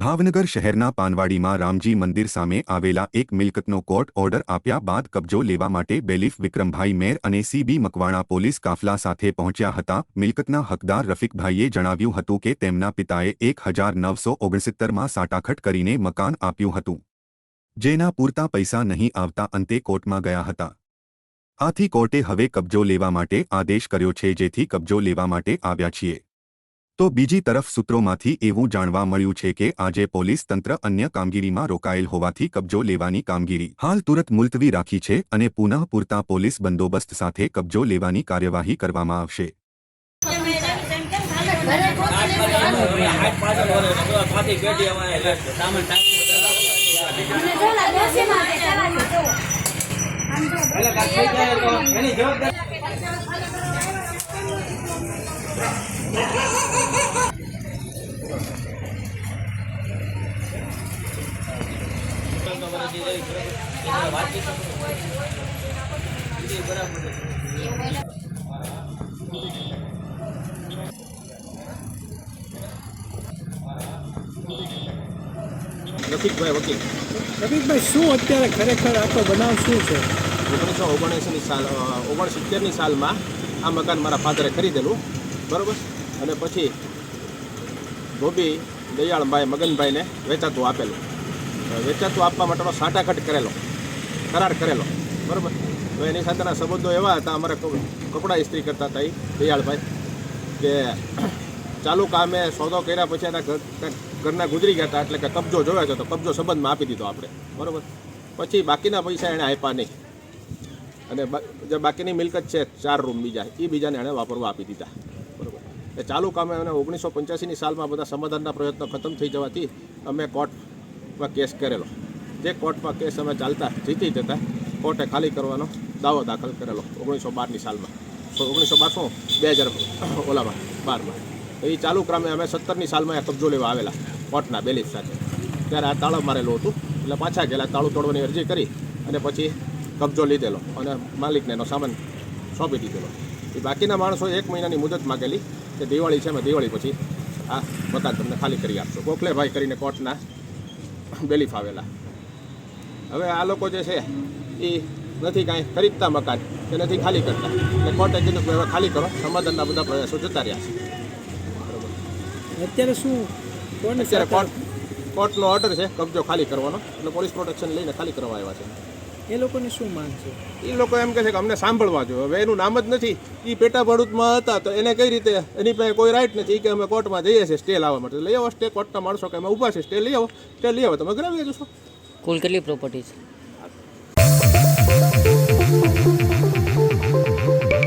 ભાવનગર શહેરના પાનવાડીમાં રામજી મંદિર સામે આવેલા એક મિલકતનો કોર્ટ ઓર્ડર આપ્યા બાદ કબજો લેવા માટે બેલીફ વિક્રમભાઈ મેર અને સીબી મકવાણા પોલીસ કાફલા સાથે પહોંચ્યા હતા. મિલકતના હકદાર રફીકભાઈએ જણાવ્યું હતું કે તેમના પિતાએ એક હજાર નવસો ઓગણસિત્તરમાં સાટાખટ કરીને મકાન આપ્યું હતું. જેના પૂરતા પૈસા નહીં આવતા અંતે કોર્ટમાં ગયા હતા. આથી કોર્ટે હવે કબજો લેવા માટે આદેશ કર્યો છે જેથી કબજો લેવા માટે આવ્યા છીએ. તો બીજી તરફ સૂત્રોમાંથી એવું જાણવા મળ્યું છે કે આજે પોલીસ તંત્ર અન્ય કામગીરીમાં રોકાયેલ હોવાથી કબજો લેવાની કામગીરી હાલ તુરત મુલતવી રાખી છે અને પુનઃ પૂરતા પોલીસ બંદોબસ્ત સાથે કબજો લેવાની કાર્યવાહી કરવામાં આવશે. હાથ પાછળ વળે ને જો છાતી પેટી અમારે લે છે. સામાન ટાંકી એટલે કાંઈક થઈ જાય તો એની જવાબદારી રફીકભાઈ વકીલ. રફીકભાઈ શું અત્યારે ખરેખર આખો બનાવ શું છે? ઓગણીસો ઓગણએંસીની સાલ ઓગણસિત્તેરની સાલમાં આ મકાન મારા ફાધરે ખરીદેલું બરોબર? અને પછી ધોબી દયાળભાઈ મગનભાઈને વેચાતું આપેલું. વેચાતું આપવા માટેનો સાટાઘટ કરેલો. કરાર કરેલો. બરાબર? તો એની સાથેના સંબંધો એવા હતા, અમારે કપડાં ઇસ્ત્રી કરતા હતા એ દયાળભાઈ, કે ચાલુ કામે સોદો કર્યા પછી એના ઘરના ગુજરી ગયા હતા, એટલે કે કબજો જોયો છે તો કબજો સંબંધમાં આપી દીધો આપણે. બરાબર? પછી બાકીના પૈસા એણે આપ્યા નહીં. અને જે બાકીની મિલકત છે, ચાર રૂમ બીજા એ બીજાને એણે વાપરવા આપી દીધા. બરાબર? એ ચાલુ કામે અને ઓગણીસો પંચ્યાસીની સાલમાં બધા સમાધાનના પ્રયત્નો ખતમ થઈ જવાથી અમે કોર્ટમાં કેસ કરેલો. જે કોર્ટમાં કેસ અમે ચાલતા જીતી જતા કોર્ટે ખાલી કરવાનો દાવો દાખલ કરેલો ઓગણીસો બારની સાલમાં. ઓગણીસો બારસો બે હજાર ઓલામાં, બારમાં. એ ચાલુ ક્રમે અમે સત્તરની સાલમાં કબજો લેવા આવેલા કોર્ટના બેલીફ સાથે. ત્યારે આ તાળું મારેલું હતું. એટલે પાછા ગયેલા તાળું તોડવાની અરજી કરી અને પછી કબજો લીધેલો અને માલિકને એનો સામાન સોંપી દીધેલો. એ બાકીના માણસો એક મહિનાની મુદત માગેલી કે દિવાળી છે અમે દિવાળી પછી આ મકાન તમને ખાલી કરી આપશો. ગોખલેભાઈ કરીને કોર્ટના બેલીફ આવેલા. હવે આ લોકો જે છે એ નથી કાંઈ ખરીદતા મકાન કે નથી ખાલી કરતા. એટલે કોર્ટે કીધું કે હવે ખાલી કરો સમાધાનના બધા પ્રયાસો જતા રહ્યા છે. અત્યારે શું અત્યારે કોર્ટ કોર્ટનો ઓર્ડર છે કબજો ખાલી કરવાનો. એટલે પોલીસ પ્રોટેક્શન લઈને ખાલી કરવા આવ્યા છે. એ લોકોને શું માંગ છે? એ લોકો એમ કહે છે કે અમને સાંભળવા જો હવે એનું નામ જ નથી. એ પેટા ભરૂચમાં હતા તો એને કઈ રીતે એની પાસે કોઈ રાઈટ નથી. કે અમે કોર્ટમાં જઈએ છીએ સ્ટે લાવવા માટે. લઈ આવો સ્ટે કોર્ટના માણસો કે અમે ઊભા છે સ્ટે લઈ આવો સ્ટે લઈ આવો. તમે ઘરે જશો કુલ કેટલી પ્રોપર્ટી છે?